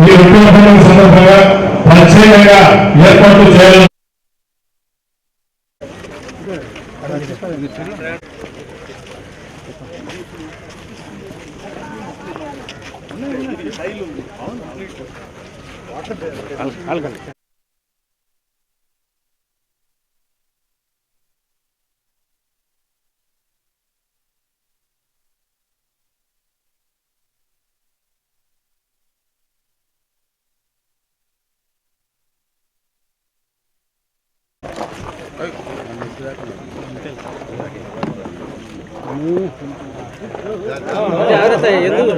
ఈ రొట్టెల సందర్భంగా ప్రత్యేకంగా ఏర్పాట్లు చేయాలని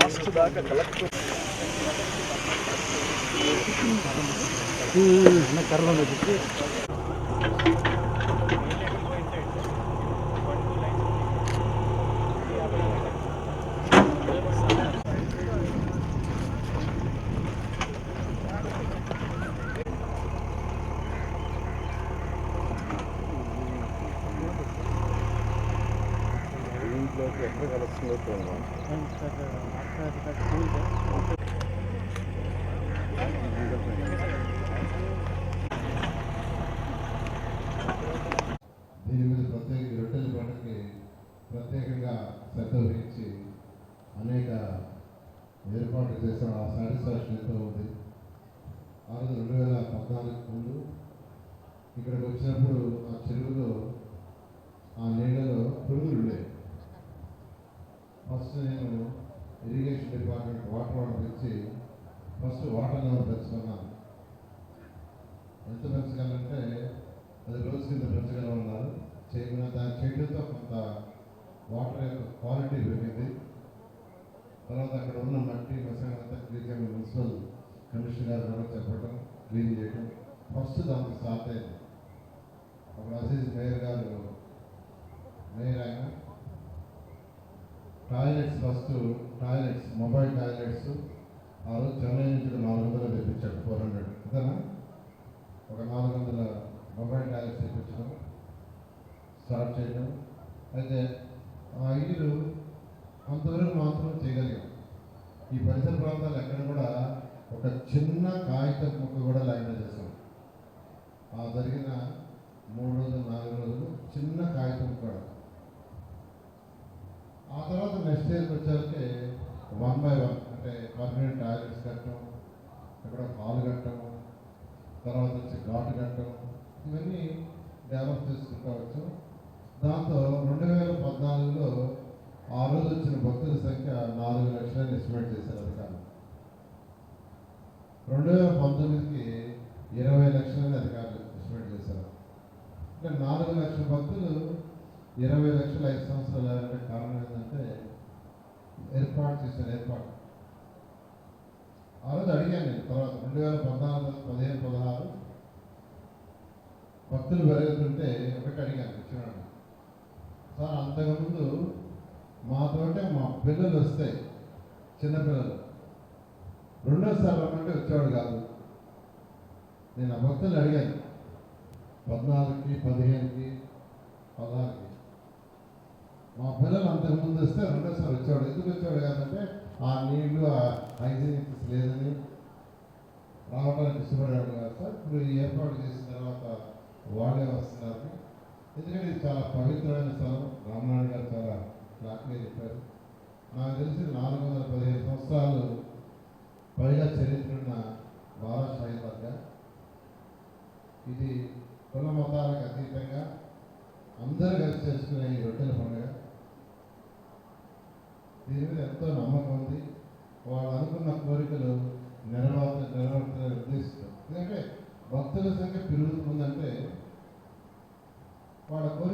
లాస్ట్ దాకా కర్రలో చెప్పి దీని మీద ప్రత్యేక రొట్టెల పండుగకి ప్రత్యేకంగా శ్రద్ధ వహించి అనేక ఏర్పాట్లు చేసిన ఆ సాటిస్ఫాక్షన్ ఎంతో ఉంది. ఆ రోజు రెండు వేల పద్నాలుగు ముందు ఇక్కడికి వచ్చినప్పుడు ఆ చెరువులో ఆ నీళ్ళలో పురుగులు ఉండేవి ఫస్ట్ నేను ఇరిగేషన్ డిపార్ట్మెంట్ వాటర్ వాటర్ పెంచి ఫస్ట్ వాటర్ లెవెల్ పెంచుకున్నాను ఎంత పెంచగలంటే అది రోజు కింద పెంచగలమన్నారు. చేయకుండా దాన్ని చేయడంతో కొంత వాటర్ యొక్క క్వాలిటీ పెరిగింది. తర్వాత అక్కడ ఉన్న మట్టి మసాలంతా క్లీన్ చేయడం మున్సిపల్ కమిషనర్ గారు కూడా చెప్పడం క్లీన్ చేయడం ఫస్ట్ దానికి స్టార్ట్ అయింది. అప్పుడు అసీజ్ మేయర్ గారు మేయర్ ఆయన toilets first toilets mobile toilets ఆ రోజు చెన్నై నుంచి నాలుగు వందలు తెప్పించాడు ఫోర్ హండ్రెడ్. అంతేనా? ఒక నాలుగు వందల మొబైల్ టాయిలెట్స్ తెప్పించడం స్టార్ట్ చేయడం అయితే ఆ ఇల్లు అంతవరకు మాత్రం చేయగలిగాం. ఈ పరిసర ప్రాంతాలు ఎక్కడ కూడా ఒక చిన్న కాగిత ముక్క కూడా లేకుండా చేసాం. ఆ జరిగిన మూడు రోజులు నాలుగు రోజులు చిన్న కాగితం కూడా. ఆ తర్వాత నెక్స్ట్ ఇయర్కి వచ్చేసరికి వన్ బై వన్ అంటే పర్మనెంట్ టాయిలెట్స్ కట్టడం ఇక్కడ హాల్ కట్టడం తర్వాత వచ్చి ఘాటు కట్టడం ఇవన్నీ డెవలప్ చేసుకుంటవచ్చు దాంతో రెండు వేల పద్నాలుగులో ఆ రోజు వచ్చిన భక్తుల సంఖ్య నాలుగు లక్షలని ఎస్టిమేట్ చేశారు అధికారులు. రెండు వేల పంతొమ్మిదికి ఇరవై లక్షలని అధికారులు ఎస్టిమేట్ చేశారు. అంటే నాలుగు లక్షల భక్తులు ఇరవై లక్షల ఐదు సంవత్సరాలు అంటే కారణం ఏంటంటే ఏర్పాటు చేశారు ఏర్పాటు. ఆ రోజు అడిగాను నేను తర్వాత రెండు వేల పద్నాలుగు పదిహేను పదహారు భక్తులు పెరుగుతుంటే ఒకటి అడిగాను ఇచ్చినాడు సార్ అంతకుముందు మాతోటే మా పిల్లలు వస్తాయి చిన్నపిల్లలు రెండోసారి రమ్మంటే వచ్చేవాడు కాదు. నేను ఆ భక్తులు అడిగాను పద్నాలుగుకి పదిహేనుకి పదహారుకి మా పిల్లలు అంతకుముందు వస్తే రెండోసారి వచ్చేవాడు. ఎందుకు వచ్చేవాడు కాదంటే ఆ నీళ్ళు ఆ హైజీనిక్స్ లేదని రావడానికి ఇష్టపడేవాడు కాదు సార్. ఇప్పుడు ఈ ఏర్పాటు చేసిన తర్వాత వాళ్ళే వస్తున్నారు ఎందుకంటే ఇది చాలా పవిత్రమైన స్థలం. రామనాయుడు గారు చాలా క్లాక్గా చెప్పారు నాకు తెలిసి నాలుగు వందల పదిహేను సంవత్సరాలు పైగా చరిత్ర ఉన్న బాలాషాహి దర్గా ఇది కుల మతాలకు అతీతంగా అందరూ కలిసి చేసుకునే ఈ రొట్టెల పండుగ దీని మీద ఎంతో నమ్మకం ఉంది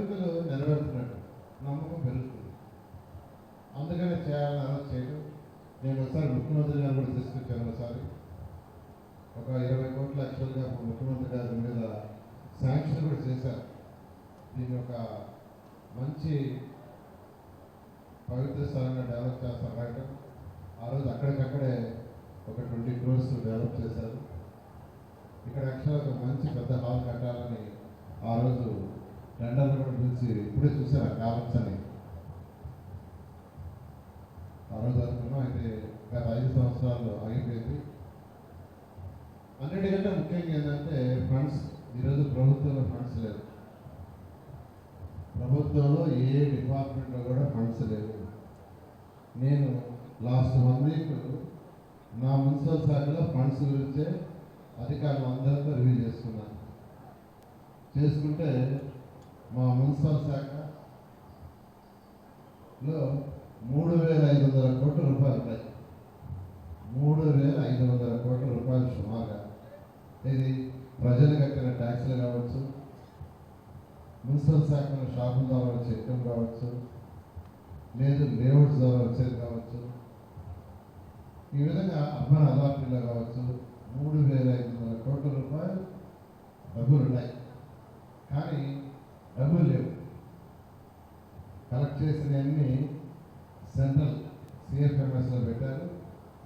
ప్రజలు నెరవేరుతున్నట్టు నమ్మకం పెరుగుతుంది అందుకనే చేయాలని ఆలోచన చేయడం నేను ఒకసారి ముఖ్యమంత్రి గారు కూడా తీసుకొచ్చాను ఒకసారి. ఒక ఇరవై కోట్ల యాక్చువల్గా ముఖ్యమంత్రి గారి మీద శాంక్షన్ కూడా చేశారు. దీన్ని ఒక మంచి పవిత్ర స్థలంగా డెవలప్ చేస్తాం ఆ రోజు అక్కడికక్కడే ఒక ట్వంటీ క్రోర్స్ డెవలప్ చేశారు. ఇక్కడ యాక్చువల్గా ఒక మంచి పెద్ద హాల్ కట్టాలని ఆ రోజు టెండర్లు కూడా పిలిచి ఇప్పుడే చూసారు ఆ కాలమ్స్ అని. రోజు జరుపుకున్నాం అయితే గత ఐదు సంవత్సరాలు ఆగిపోయింది. అన్నిటికంటే ముఖ్యంగా ఏంటంటే ఫండ్స్ ఈరోజు ప్రభుత్వంలో ఫండ్స్ లేవు. ప్రభుత్వంలో ఏ డిపార్ట్మెంట్లో కూడా ఫండ్స్ లేవు. నేను లాస్ట్ వన్ వీక్ నా మున్సిపల్ శాఖలో ఫండ్స్ గురించే అధికారులు అందరితో రివ్యూ చేసుకున్నాను. చేసుకుంటే మా మున్సిపల్ శాఖలో మూడు వేల ఐదు వందల కోట్ల రూపాయలు ఉన్నాయి. మూడు వేల ఐదు వందల కోట్ల రూపాయలు సుమారుగా. ఇది ప్రజలు కట్టిన ట్యాక్సులు కావచ్చు మున్సిపల్ శాఖలో షాపుల ద్వారా వచ్చే ఇన్కమ్ కావచ్చు లేదు లేఅవుట్స్ ద్వారా వచ్చేది కావచ్చు ఈ విధంగా అర్బన్ అథారిటీలో కావచ్చు మూడు వేల ఐదు వందల కోట్ల రూపాయలు డబ్బులు ఉన్నాయి. కానీ డబ్బులు లేవు. కలెక్ట్ చేసినవన్నీ సెంట్రల్ సిఎఫ్ఎంఎస్లో పెట్టారు.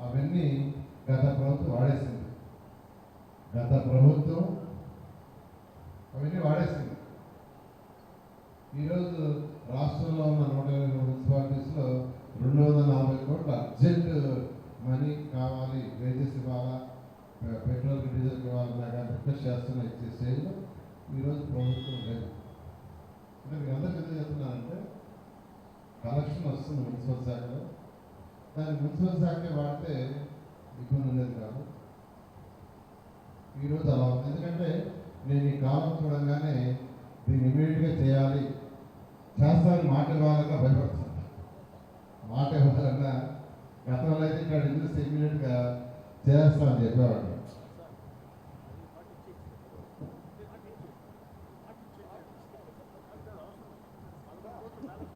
అవన్నీ గత ప్రభుత్వం వాడేసింది. గత ప్రభుత్వం అవన్నీ వాడేసింది. ఈరోజు రాష్ట్రంలో ఉన్న నూట ఇరవై మున్సిపాలిటీస్లో రెండు వందల నలభై కోట్ల అర్జెంట్ మనీ కావాలి. వేజెస్ ఇవ్వాలా? పెట్రోల్కి డీజిల్కి ఇవ్వాలన్నా కానీ రిక్వెస్ట్ చేస్తున్న ఇచ్చే స్టేజ్లో ఈరోజు ప్రభుత్వం లేదు. అంటే మీకు అందరికీ ఎందుకు చెప్తున్నానంటే వస్తుంది మున్సిపల్ శాఖలో దాన్ని మున్సిపల్ శాఖే వాడితే ఇబ్బంది ఉండేది కాదు. ఈరోజు అలా ఉంది. ఎందుకంటే నేను ఈ కాలం చూడంగానే దీన్ని ఇమీడియట్గా చేయాలి. చేస్తాను మాట ఇవ్వాలన్నా భయపడుతుంది మాట ఇవ్వాలన్నా గతంలో అయితే ఇక్కడ చూసి ఇమీడియట్గా చేస్తామని చెప్పేవాడు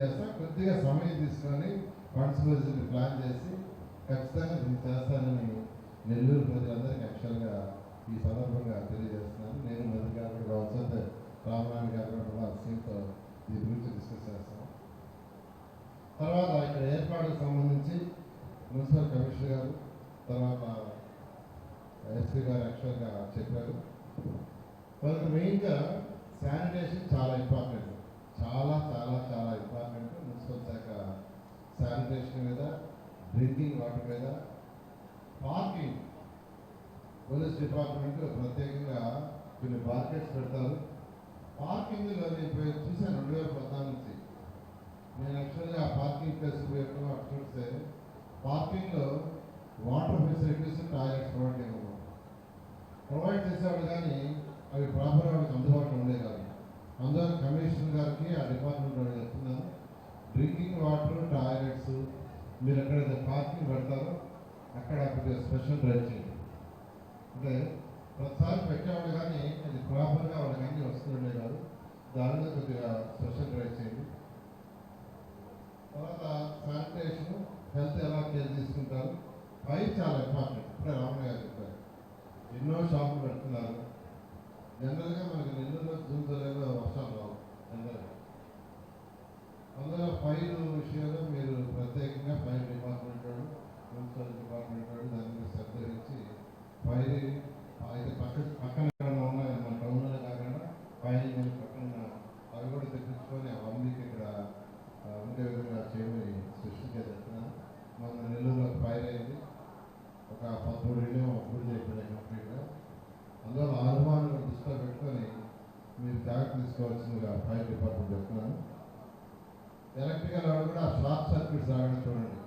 చేస్తా కొద్దిగా సమయం తీసుకొని ఫండ్స్ బడ్జెట్ ప్లాన్ చేసి ఖచ్చితంగా దీన్ని చేస్తానని నెల్లూరు ప్రజలందరికీ యాక్చువల్గా ఈ సందర్భంగా తెలియజేస్తున్నాను. నేను మధు గారు కూడా కావచ్చు రామనాథ్ గారు కూడా దీని గురించి డిస్కస్ చేస్తాం. తర్వాత ఇక్కడ ఏర్పాటుకు సంబంధించి మున్సిపల్ కమిషనర్ గారు తర్వాత ఎస్పీ గారు యాక్చువల్గా చెప్పారు. వాళ్ళకి మెయిన్గా శానిటేషన్ చాలా ఇంపార్టెంట్. చాలా చాలా చాలా ఇంపార్టెంట్ మున్సిపల్ శాఖ శానిటేషన్ మీద డ్రింకింగ్ వాటర్ మీద పార్కింగ్ పోలీస్ డిపార్ట్మెంట్ ప్రత్యేకంగా కొన్ని మార్కెట్స్ పెడతారు. పార్కింగ్లో నేను పోయి చూశాను రెండు వేల పద్నాలుగు నుంచి నేను యాక్చువల్గా ఆ పార్కింగ్ ప్లేస్ ఉపయోగం అటు చూస్తే పార్కింగ్లో వాటర్ ఫెసిలిటీస్ టాయిలెట్స్ ప్రొవైడ్ చేయకూడదు ప్రొవైడ్ చేసేవాడు కానీ అవి ప్రాపర్ వాళ్ళకి అందుబాటులో ఉండే కాదు. అందువల్ల కమిషనర్ గారికి ఆ డిపార్ట్మెంట్ వాళ్ళు చెప్తున్నారు డ్రింకింగ్ వాటర్ టాయిలెట్స్ మీరు ఎక్కడైతే పార్కింగ్ పెడతారో అక్కడ కొద్దిగా స్పెషల్ డ్రైవ్ చేయండి. అంటే ప్రతిసారి పెట్టేవాళ్ళు కానీ అది ప్రాపర్గా వాళ్ళకి అన్నీ వస్తుండే కాదు దానిలో కొద్దిగా స్పెషల్ డ్రైవ్ చేయండి. తర్వాత శానిటేషన్ హెల్త్ ఎలా కేర్ తీసుకుంటారు. పై చాలా ఇంపార్టెంట్ ఇప్పుడే రామయ్య గారు చెప్పారు. ఎన్నో షాపులు పెడుతున్నారు. జనరల్గా మనకి నెల్లూరులో జూన్ జూలైలో వర్షాలు అందులో ఫైల్ విషయంలో మీరు ప్రత్యేకంగా ఫైల్ డిపార్ట్మెంట్ వాడు మున్సిపల్ డిపార్ట్మెంట్ వాడు దాని మీద శ్రద్ధ ఇచ్చి ఫైల్ అయితే పక్క పక్కన ఉన్న ఉన్నాయి? మన టౌన్లో కాకుండా ఫైల్ అని పక్కన అవి కూడా తెప్పించుకొని ఆ ఇక్కడ ఉండే విధంగా చేయమని సృష్టించే చెప్తున్నాను మొన్న నెల్లూరులో ఫైర్ అయింది. ఒక పదమూడు ఇల్లు పూర్తి అయిపోయాయి కంప్లీట్గా. అందులో ఆ అనుమానం దృష్టిలో పెట్టుకొని మీరు జాగ్రత్త తీసుకోవాల్సిందిగా ఫైర్ డిపార్ట్మెంట్ చెప్తున్నాను. షార్ట్ చూడండి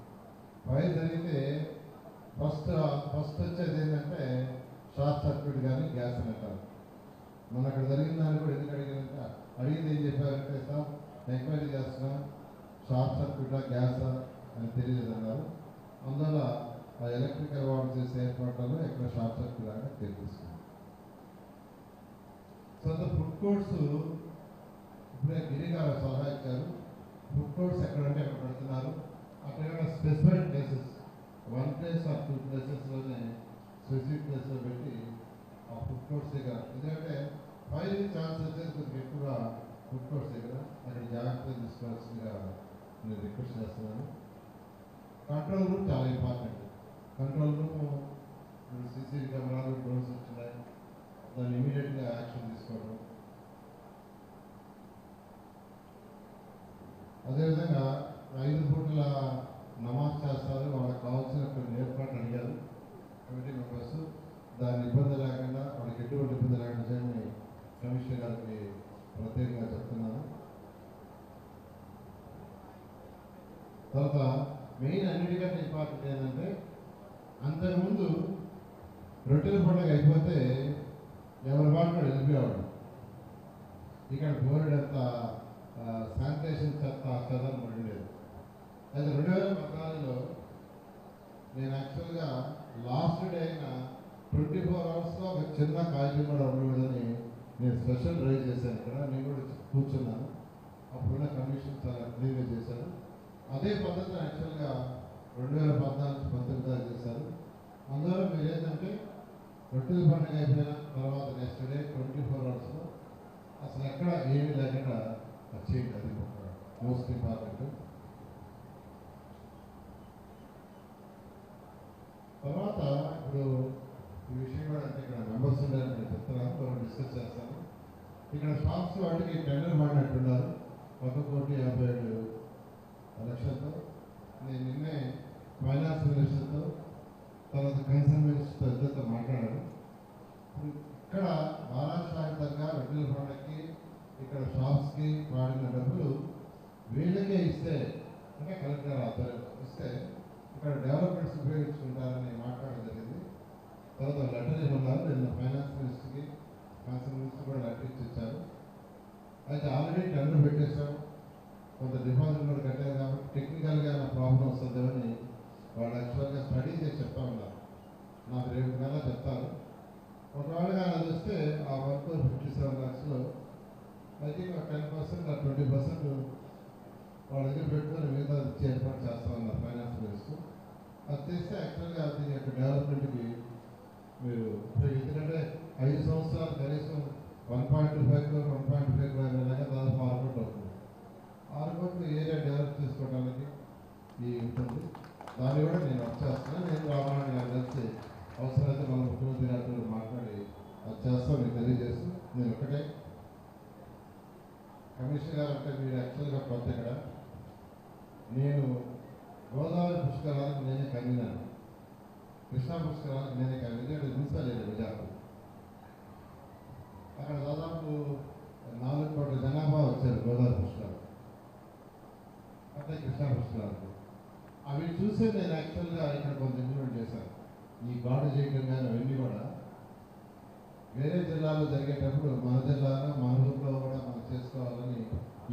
ఫైర్ జరిగితే ఫస్ట్ ఫస్ట్ వచ్చేది ఏంటంటే షార్ట్ సర్క్యూట్ కానీ గ్యాస్ అంటారు. మన అక్కడ జరిగిన దాన్ని కూడా ఎందుకు అడిగినంట అడిగింది ఏం చెప్పారంటే సార్ ఎంక్వైరీ చేస్తున్నా. షార్ట్ సర్క్యూటా గ్యాసా అని తెలియదు అన్నారు. అందువల్ల ఆ ఎలక్ట్రికల్ వాడు చేసే ఏర్పాట్లలో ఎక్కడ షార్ట్ సర్క్యూట్ లాగా తెలిపిస్తుంది సో ఫుడ్ కోర్ట్స్ ఇప్పుడే గిరి గారు సలహా ఇచ్చారు. ఫుడ్ కోర్ట్స్ ఎక్కడంటే ఎక్కడ పెడుతున్నారు అక్కడ specified places one place or two ప్లేసెస్లోనే specific ప్లేస్లో పెట్టి ఆ ఫుడ్ కోర్ట్స్ దగ్గర ఎందుకంటే ఫైవ్ ఛాన్స్ వచ్చేది కొద్దిగా ఎక్కువ ఫుడ్ కోర్ట్స్ దగ్గర అక్కడ జాగ్రత్తలు తీసుకోవాల్సిందిగా నేను రిక్వెస్ట్ చేస్తున్నాను. కంట్రోల్ రూమ్ చాలా ఇంపార్టెంట్ కంట్రోల్ రూమ్ సీసీ కెమెరాలు డ్రోన్స్ వచ్చినాయి. దాన్ని ఇమీడియట్గా యాక్షన్ తీసుకోవడం. అదేవిధంగా ఐదు పూటల నమాజ్ చేస్తారు వాళ్ళకి కావాల్సిన కొన్ని ఏర్పాట్లు అడిగారు కమిటీ మెంబర్స్ దాని ఇబ్బంది లేకుండా వాళ్ళకి ఎటువంటి ఇబ్బంది లేకుండా చేయమని కమిషనర్ గారికి ప్రత్యేకంగా చెప్తున్నాను తర్వాత మెయిన్ అన్నిటికంటే ఇంపార్టెంట్ ఏంటంటే అంతకుముందు రొట్టెల పండుగ అయిపోతే ఎవరి వాడు కూడా వెళ్ళిపోయేవాడు ఇక్కడ బోర్డంత చేసిన చెత్త చెదరం ఉండేది అయితే రెండు వేల పద్నాలుగులో నేను యాక్చువల్గా లాస్ట్ డే అయిన ట్వంటీ ఫోర్ అవర్స్లో ఒక చిన్న కార్యక్రమం కూడా ఉండకూడదని నేను స్పెషల్ డ్రైవ్ చేశాను ఇక్కడ. నేను కూడా కూర్చున్నాను. అప్పుడున్న కమిషన్ చాలా క్లీన్గా చేశారు. అదే పద్ధతిని యాక్చువల్గా రెండు వేల పద్నాలుగు పంతొమ్మిది దాకా చేశారు. అందువల్ల మీరు ఏంటంటే రొట్టెల పండుగ అయిపోయిన తర్వాత నెక్స్ట్ డే ట్వంటీ ఫోర్ అవర్స్లో అసలు ఎక్కడ ఏమీ లేకుండా చేయండి అది. మోస్ట్ ఇంపార్టెంట్ తర్వాత ఇప్పుడు ఈ విషయం కూడా అంటే ఇక్కడ మెంబర్స్ ఉండాలని నేను చెప్తున్నాను మనం డిస్కస్ చేస్తాను. ఇక్కడ షాప్స్ వాటికి టెండర్ పడినట్టున్నారు. ఒక కోటి యాభై ఏడు లక్షలతో నేను నిన్నే ఫైనాన్స్ మినిస్టర్తో తర్వాత కన్సర్న్ మినిస్టర్తో ఇద్దరితో మాట్లాడాను. ఇప్పుడు ఇక్కడ మహారాష్ట్రంగా రొట్టెల ఫండ్కి ఇక్కడ షాప్స్కి వాడిన డబ్బులు వీళ్ళకే ఇస్తే అంటే కలెక్టర్ ఆధ్వర్యంలో ఇస్తే ఇక్కడ డెవలప్మెంట్స్ ఉపయోగించుకుంటారని మాట్లాడడం జరిగింది. తర్వాత లెటర్ ఇవ్వన్నారు నిన్న ఫైనాన్స్ మినిస్టర్కి కన్సర్న్ మినిస్టర్ కూడా లెటర్ ఇచ్చి ఇచ్చారు అయితే ఆల్రెడీ టెండర్ పెట్టేశాం. కొంత డిపాజిట్ కూడా కట్టారు కాబట్టి టెక్నికల్గా నా ప్రాబ్లం వస్తుందని వాళ్ళు యాక్చువల్గా స్టడీ చేసి చెప్తా ఉన్నారు. నాకు రేపు నెల చెప్తారు. ఒకవేళ కానీ చూస్తే వస్తే ఆ వర్క్ ఫిఫ్టీ సెవెన్ ల్యాక్స్లో ఐ థింక్ ఒక టెన్ పర్సెంట్ ఆ ట్వంటీ పర్సెంట్ వాళ్ళ దగ్గర పెట్టుకొని మిగతా ఇచ్చి ఏర్పాటు చేస్తా ఉన్నారు ఫైనాన్స్ మినిస్టర్. అది చేస్తే యాక్చువల్గా దీని యొక్క డెవలప్మెంట్కి మీరు ఎందుకంటే ఐదు సంవత్సరాలు కనీసం one point two five crore one point five crore అనేలాగా దాదాపు ఆరు కోట్లు అవుతుంది. ఆరు కోట్లు ఏరియా డెవలప్ చేసుకోవడానికి ఈ ఉంటుంది. దాన్ని కూడా నేను వచ్చేస్తాను నేను రామారాయణ గారు కలిసి అవసరమైతే మన ముఖ్యమంత్రి గారితో మాట్లాడి అది చేస్తాను మీకు తెలియజేస్తూ. నేను ఒకటే కమిషనర్ గారు అంటే మీరు యాక్చువల్గా కొత్త ఇక్కడ. నేను గోదావరి పుష్కరాలకు నేనే కన్వీనాను కృష్ణా పుష్కరాలకు నేనే కన్వీనర్ చూసలేదు విజయాపూర్ అక్కడ దాదాపు నాలుగు కోట్ల జనాభా వచ్చారు గోదావరి పుష్కరాలు. అంటే కృష్ణా పుష్కరాలకు. అవి చూసే నేను యాక్చువల్గా ఇక్కడ కొంత ఇంప్లిమెంట్ చేశాను ఈ గాడు చేయడం కానీ అవన్నీ కూడా వేరే జిల్లాలో జరిగేటప్పుడు మన జిల్లాలో మన ఊర్లో కూడా మనం చేసుకోవాలని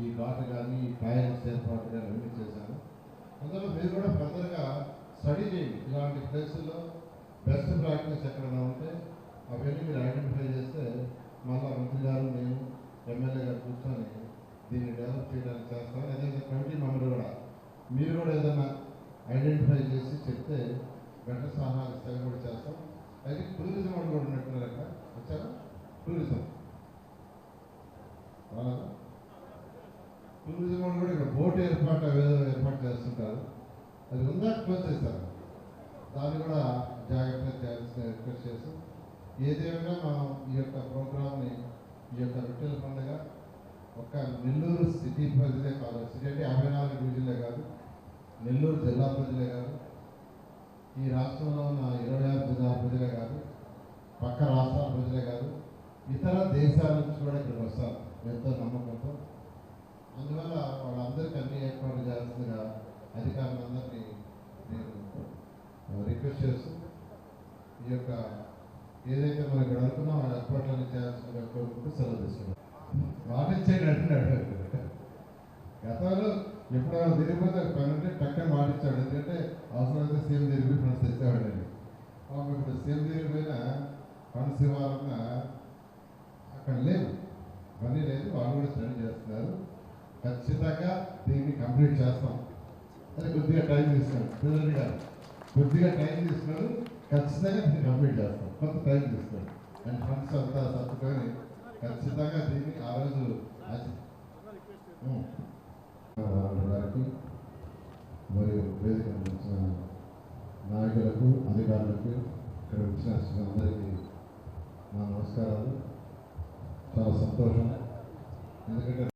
ఈ ఘాటు కానీ ఈ ట్రయల్స్ ఏర్పాటు కానీ అవన్నీ చేశాను అందులో మీరు కూడా ఫర్దర్గా స్టడీ చేయండి. ఇలాంటి ప్లేసుల్లో బెస్ట్ ప్రాక్టీస్ ఎక్కడైనా ఉంటే అవన్నీ మీరు ఐడెంటిఫై చేస్తే మళ్ళీ మంత్రి గారు నేను ఎమ్మెల్యే గారు కూర్చొని దీన్ని డెవలప్ చేయడానికి చేస్తాను అదేవిధంగా కమిటీ మెంబర్ కూడా మీరు కూడా ఏదైనా ఐడెంటిఫై చేసి చెప్తే వెంట సలహాలు ఇస్తాయి కూడా చేస్తాం. అయితే టూరిజం వాళ్ళు కూడా ఉన్నట్టున్నారు అక్కడ. వచ్చారా? టూరిజం అవునా టూరిజం వాళ్ళు కూడా ఇక్కడ బోట్ ఏర్పాటు ఏదో ఏర్పాటు చేస్తుంటారు. అది ఉందా? క్లోజ్ చేస్తారు? దాన్ని కూడా జాగ్రత్తగా చేయాల్సిన రిక్వెస్ట్ చేస్తూ ఏదేమైనా మనం ఈ యొక్క ప్రోగ్రామ్ని ఈ యొక్క రొట్టెల పండుగ ఒక్క నెల్లూరు సిటీ ప్రజలే కాదు. సిటీ అంటే యాభై నాలుగు డివిజన్లే కాదు. నెల్లూరు జిల్లా ప్రజలే కాదు. ఈ రాష్ట్రంలో ఉన్న ఇరవై ఆరు జిల్లా ప్రజలే కాదు. పక్క రాష్ట్రాల ప్రజలే కాదు. ఇతర దేశాల నుంచి కూడా ఇక్కడికి వస్తారు. ఎంతో నమ్మకంతో అందువల్ల వాళ్ళందరికీ అన్ని ఏర్పాట్లు చేయాల్సిందిగా అధికారులందరినీ నేను రిక్వెస్ట్ చేస్తూ ఈ యొక్క ఏదైతే మనం ఇక్కడ అనుకున్నాం ఆ ఏర్పాట్లన్నీ చేయాల్సిన కోరుకుంటూ సెలవు తీసుకున్నాం. మాట ఇచ్చేయండి అంటున్నాడు. గతంలో ఎప్పుడైనా తిరిగిపోతే పని ఉంటే టక్కన మాట ఇచ్చాడు. ఎందుకంటే అవసరమైతే సీఎం తిరిగి ఫండ్స్ తెచ్చేవాడని పాపం ఇప్పుడు సీఎం తిరిగిపోయినా ఫండ్స్ ఇవ్వాలన్నా అక్కడ లేవు. పని లేదు. వాళ్ళు కూడా స్టడీ చేస్తున్నారు. ఖచ్చితంగా దీన్ని కంప్లీట్ చేస్తాం. అది కొద్దిగా టైం తీసుకున్నాడు పిల్లలు గారు కొద్దిగా టైం తీసుకున్నాడు ఖచ్చితంగా దీన్ని కంప్లీట్ చేస్తాం. కొంత టైం తీసుకున్నాడు అండ్ ఫండ్స్ అంతా సర్దుకొని ఖచ్చితంగా దీన్ని ఆ రోజు గారికి మరియు వేదిక వచ్చిన నాయకులకు అధికారులకు ఇక్కడ వచ్చిన అందరికీ నా నమస్కారాలు. చాలా సంతోషం. ఎందుకంటే